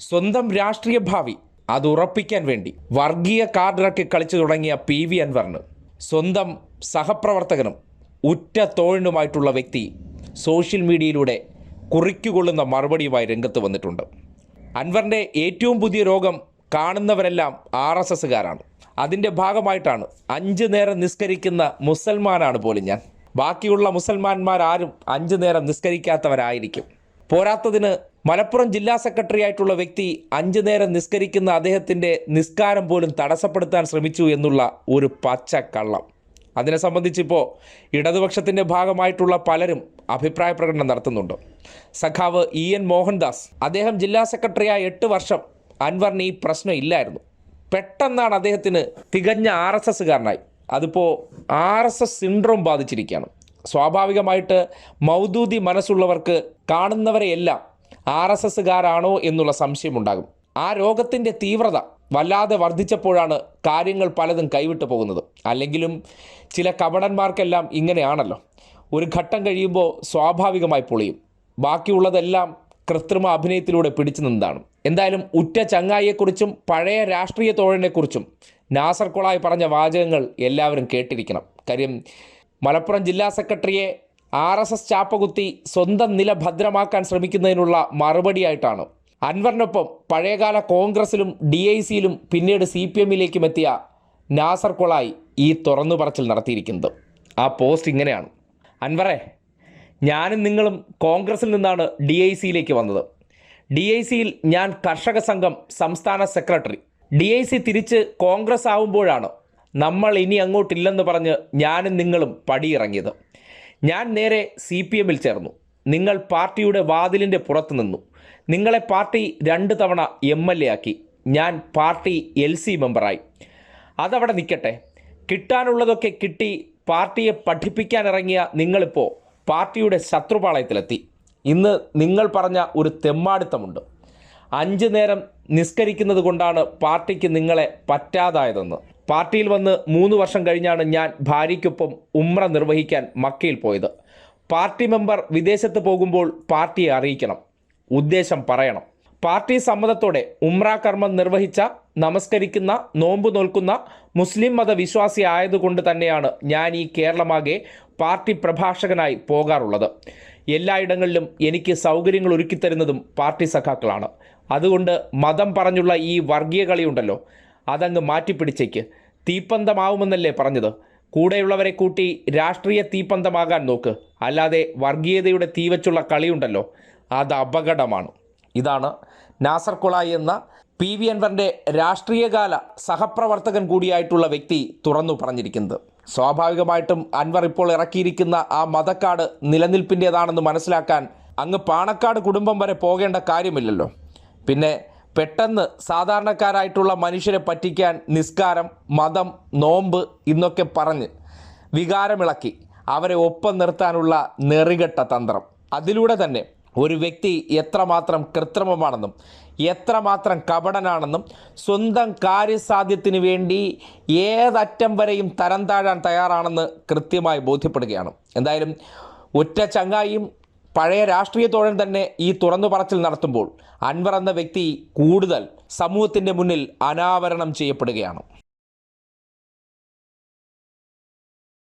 സ്വന്തം രാഷ്ട്രീയ ഭാവി അത് ഉറപ്പിക്കാൻ വേണ്ടി വർഗീയ കാർഡിറക്കി കളിച്ചു തുടങ്ങിയ പി വി അൻവറിന് സ്വന്തം സഹപ്രവർത്തകനും ഉറ്റ തോഴനുമായിട്ടുള്ള വ്യക്തി സോഷ്യൽ മീഡിയയിലൂടെ കുറിക്കുകൊള്ളുന്ന മറുപടിയുമായി രംഗത്ത് വന്നിട്ടുണ്ട്. അൻവറിന്റെ ഏറ്റവും പുതിയ രോഗം കാണുന്നവരെല്ലാം ആർ എസ് എസ്സുകാരാണ്. അതിന്റെ ഭാഗമായിട്ടാണ് അഞ്ച് നേരം നിസ്കരിക്കുന്ന മുസൽമാനാണ് പോലും ഞാൻ. ബാക്കിയുള്ള മുസൽമാന്മാരാരും അഞ്ച് നേരം നിസ്കരിക്കാത്തവരായിരിക്കും. പോരാത്തതിന് മലപ്പുറം ജില്ലാ സെക്രട്ടറി ആയിട്ടുള്ള വ്യക്തി അഞ്ചു നേരം നിസ്കരിക്കുന്ന അദ്ദേഹത്തിന്റെ നിസ്കാരം പോലും തടസ്സപ്പെടുത്താൻ ശ്രമിച്ചു എന്നുള്ള ഒരു പച്ച കള്ളം അതിനെ സംബന്ധിച്ചിപ്പോൾ ഇടതുപക്ഷത്തിന്റെ ഭാഗമായിട്ടുള്ള പലരും അഭിപ്രായ പ്രകടനം നടത്തുന്നുണ്ട്. സഖാവ് ഇ എൻ മോഹൻദാസ് അദ്ദേഹം ജില്ലാ സെക്രട്ടറിയായ എട്ട് വർഷം അൻവറിന് ഈ പ്രശ്നം ഇല്ലായിരുന്നു. പെട്ടെന്നാണ് അദ്ദേഹത്തിന് തികഞ്ഞ ആർ എസ് എസ്സുകാരനായി. അതിപ്പോൾ ആർ എസ് എസ് സിൻഡ്രോം ബാധിച്ചിരിക്കുകയാണ്. സ്വാഭാവികമായിട്ട് മൗദൂദി മനസ്സുള്ളവർക്ക് കാണുന്നവരെയെല്ലാം ആർ എസ് എസ്സുകാരാണോ എന്നുള്ള സംശയമുണ്ടാകും. ആ രോഗത്തിന്റെ തീവ്രത വല്ലാതെ വർദ്ധിച്ചപ്പോഴാണ് കാര്യങ്ങൾ പലതും കൈവിട്ടു പോകുന്നത്. അല്ലെങ്കിലും ചില കപടന്മാർക്കെല്ലാം ഇങ്ങനെയാണല്ലോ. ഒരു ഘട്ടം കഴിയുമ്പോൾ സ്വാഭാവികമായി പൊളിയും. ബാക്കിയുള്ളതെല്ലാം കൃത്രിമ അഭിനയത്തിലൂടെ പിടിച്ചു നിന്നതാണ്. എന്തായാലും ഉറ്റ ചങ്ങായിയെക്കുറിച്ചും പഴയ രാഷ്ട്രീയ തോഴനെക്കുറിച്ചും നാസർ കൊളായി പറഞ്ഞ വാചകങ്ങൾ എല്ലാവരും കേട്ടിരിക്കണം. കാര്യം മലപ്പുറം ജില്ലാ സെക്രട്ടറിയെ ആർ എസ് എസ് ചാപ്പകുത്തി സ്വന്തം നില ഭദ്രമാക്കാൻ ശ്രമിക്കുന്നതിനുള്ള മറുപടിയായിട്ടാണ്. അൻവറിനൊപ്പം പഴയകാല കോൺഗ്രസിലും ഡി ഐ സിയിലും പിന്നീട് സി പി എമ്മിലേക്കും എത്തിയ നാസർ കൊളായി ഈ തുറന്നു പറച്ചിൽ നടത്തിയിരിക്കുന്നത്. ആ പോസ്റ്റ് ഇങ്ങനെയാണ്. അൻവറെ ഞാനും നിങ്ങളും കോൺഗ്രസിൽ നിന്നാണ് ഡി ഐ സിയിലേക്ക് വന്നത്. ഡി ഐ സിയിൽ ഞാൻ കർഷക സംഘം സംസ്ഥാന സെക്രട്ടറി. ഡി ഐ സി തിരിച്ച് കോൺഗ്രസ് ആവുമ്പോഴാണ് നമ്മൾ ഇനി അങ്ങോട്ടില്ലെന്ന് പറഞ്ഞ് ഞാനും നിങ്ങളും പടിയിറങ്ങിയത്. ഞാൻ നേരെ സി പി എമ്മിൽ ചേർന്നു. നിങ്ങൾ പാർട്ടിയുടെ വാതിലിന്റെ പുറത്ത് നിന്നു. നിങ്ങളെ പാർട്ടി രണ്ട് തവണ എം എൽ എ ആക്കി. ഞാൻ പാർട്ടി എൽ സി മെമ്പറായി. അതവിടെ നിൽക്കട്ടെ. കിട്ടാനുള്ളതൊക്കെ കിട്ടി പാർട്ടിയെ പഠിപ്പിക്കാനിറങ്ങിയ നിങ്ങളിപ്പോൾ പാർട്ടിയുടെ ശത്രുപാളയത്തിലെത്തി. ഇന്ന് നിങ്ങൾ പറഞ്ഞ ഒരു തെമ്മാടിത്തമുണ്ട്. അഞ്ച് നേരം നിസ്കരിക്കുന്നത് കൊണ്ടാണ് പാർട്ടിക്ക് നിങ്ങളെ പറ്റാതായതെന്ന്. പാർട്ടിയിൽ വന്ന് മൂന്ന് വർഷം കഴിഞ്ഞാണ് ഞാൻ ഭാര്യയ്ക്കൊപ്പം ഉമ്ര നിർവഹിക്കാൻ മക്കയിൽ പോയത്. പാർട്ടി മെമ്പർ വിദേശത്ത് പോകുമ്പോൾ പാർട്ടിയെ അറിയിക്കണം. ഉദ്ദേശം പറയണം. പാർട്ടി സമ്മതത്തോടെ ഉമ്ര കർമ്മം നിർവഹിച്ച നമസ്കരിക്കുന്ന നോമ്പ് നോൽക്കുന്ന മുസ്ലിം മതവിശ്വാസി ആയതുകൊണ്ട് തന്നെയാണ് ഞാൻ ഈ കേരളമാകെ പാർട്ടി പ്രഭാഷകനായി പോകാറുള്ളത്. എല്ലായിടങ്ങളിലും എനിക്ക് സൗകര്യങ്ങൾ ഒരുക്കിത്തരുന്നതും പാർട്ടി സഖാക്കളാണ്. അതുകൊണ്ട് മതം പറഞ്ഞുള്ള ഈ വർഗീയ കളിയുണ്ടല്ലോ അതങ്ങ് മാറ്റിപ്പിടിച്ചേക്ക്. തീപ്പന്തമാവുമെന്നല്ലേ പറഞ്ഞത്? കൂടെയുള്ളവരെ കൂട്ടി രാഷ്ട്രീയ തീപ്പന്തമാകാൻ നോക്ക്. അല്ലാതെ വർഗീയതയുടെ തീവച്ചുള്ള കളിയുണ്ടല്ലോ. അത് അപകടമാണ്. ഇതാണ് നാസർ കൊളായി എന്ന പി വി അൻവറിന്റെ രാഷ്ട്രീയകാല സഹപ്രവർത്തകൻ കൂടിയായിട്ടുള്ള വ്യക്തി തുറന്നു പറഞ്ഞിരിക്കുന്നത്. സ്വാഭാവികമായിട്ടും അൻവർ ഇപ്പോൾ ഇറക്കിയിരിക്കുന്ന ആ മതക്കാട് നിലനിൽപ്പിന്റേതാണെന്ന് മനസ്സിലാക്കാൻ അങ്ങ് പാണക്കാട് കുടുംബം വരെ പോകേണ്ട കാര്യമില്ലല്ലോ. പിന്നെ പെട്ടെന്ന് സാധാരണക്കാരായിട്ടുള്ള മനുഷ്യരെ പറ്റിക്കാൻ നിസ്കാരം മതം നോമ്പ് എന്നൊക്കെ പറഞ്ഞ് വികാരമിളക്കി അവരെ ഒപ്പം നിർത്താനുള്ള നെറികെട്ട തന്ത്രം. അതിലൂടെ തന്നെ ഒരു വ്യക്തി എത്രമാത്രം കൃത്രിമമാണെന്നും എത്രമാത്രം കപടനാണെന്നും സ്വന്തം കാര്യസാധ്യത്തിന് വേണ്ടി ഏതറ്റം വരെയും തരം താഴാൻ തയ്യാറാണെന്ന് കൃത്യമായി ബോധ്യപ്പെടുകയാണ്. എന്തായാലും ഒറ്റ ചങ്ങായിയും പഴയ രാഷ്ട്രീയത്തോടൻ തന്നെ ഈ തുറന്നു പറച്ചിൽ നടത്തുമ്പോൾ അൻവർ എന്ന വ്യക്തി കൂടുതൽ സമൂഹത്തിന്റെ മുന്നിൽ അനാവരണം ചെയ്യപ്പെടുകയാണ്.